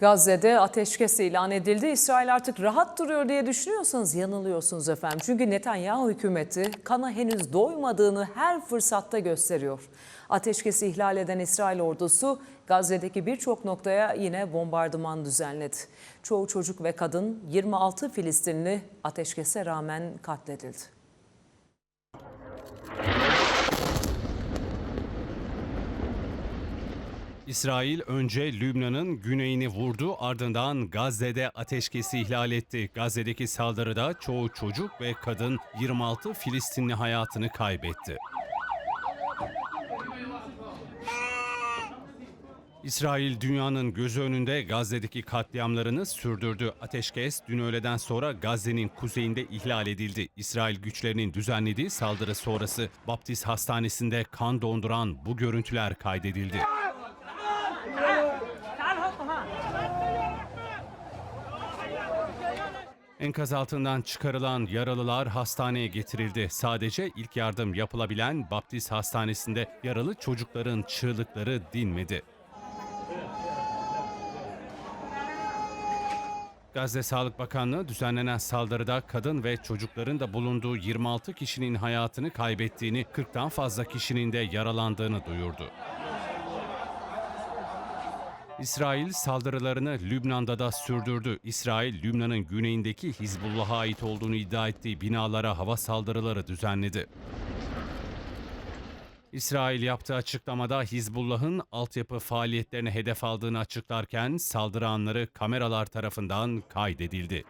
Gazze'de ateşkes ilan edildi. İsrail artık rahat duruyor diye düşünüyorsanız yanılıyorsunuz efendim. Çünkü Netanyahu hükümeti kana henüz doymadığını her fırsatta gösteriyor. Ateşkesi ihlal eden İsrail ordusu Gazze'deki birçok noktaya yine bombardıman düzenledi. Çoğu çocuk ve kadın 26 Filistinli ateşkese rağmen katledildi. İsrail önce Lübnan'ın güneyini vurdu ardından Gazze'de ateşkesi ihlal etti. Gazze'deki saldırıda çoğu çocuk ve kadın 26 Filistinli hayatını kaybetti. İsrail dünyanın gözü önünde Gazze'deki katliamlarını sürdürdü. Ateşkes dün öğleden sonra Gazze'nin kuzeyinde ihlal edildi. İsrail güçlerinin düzenlediği saldırı sonrası Baptist Hastanesi'nde kan donduran bu görüntüler kaydedildi. Enkaz altından çıkarılan yaralılar hastaneye getirildi. Sadece ilk yardım yapılabilen Baptist Hastanesi'nde yaralı çocukların çığlıkları dinmedi. Gazze Sağlık Bakanlığı düzenlenen saldırıda kadın ve çocukların da bulunduğu 26 kişinin hayatını kaybettiğini, 40'tan fazla kişinin de yaralandığını duyurdu. İsrail saldırılarını Lübnan'da da sürdürdü. İsrail, Lübnan'ın güneyindeki Hizbullah'a ait olduğunu iddia ettiği binalara hava saldırıları düzenledi. İsrail yaptığı açıklamada Hizbullah'ın altyapı faaliyetlerine hedef aldığını açıklarken saldırı anları kameralar tarafından kaydedildi.